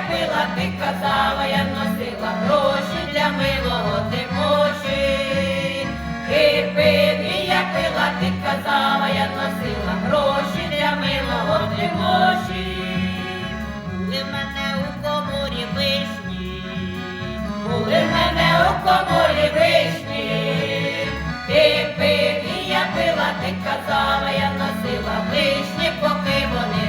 я пила, ти казала, я носила гроші для милого Тимоші. Ти пив, і я пила, ти казала, я носила гроші для милого Тимоші. Були в мене у коморі вишні, Були в мене у коморі вишні, ти пив, і я пила, ти казала, я носила вишні, поки вони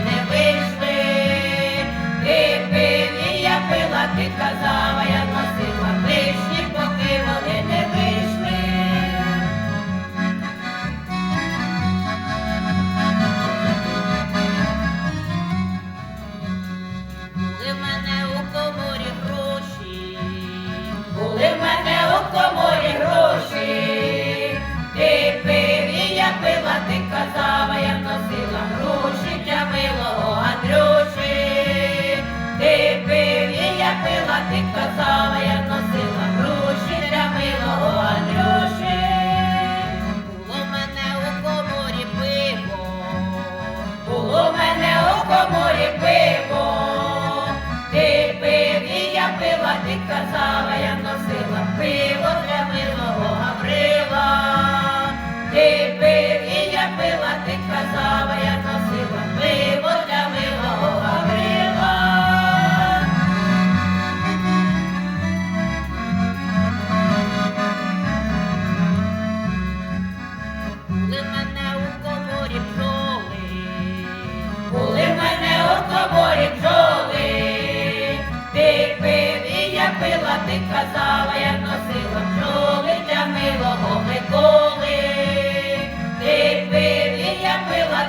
ти казала, я носила вишні, поки не вийшли. були в мене у коморі гроші, Були в мене у коморі гроші, ти пив, і пила, ти казала, ти казала, я носила груші, для милого Андрюші. було в мене у коморі пиво, Було в мене у коморі пиво, ти пив, і я пила, ти казала,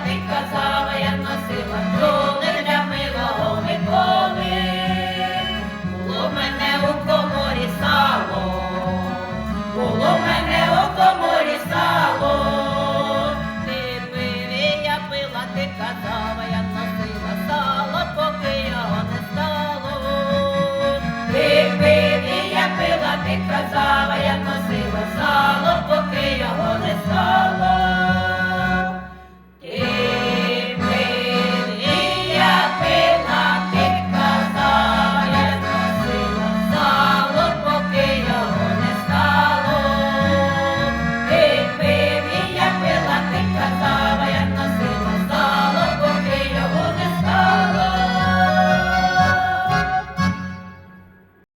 ти казала, я носила.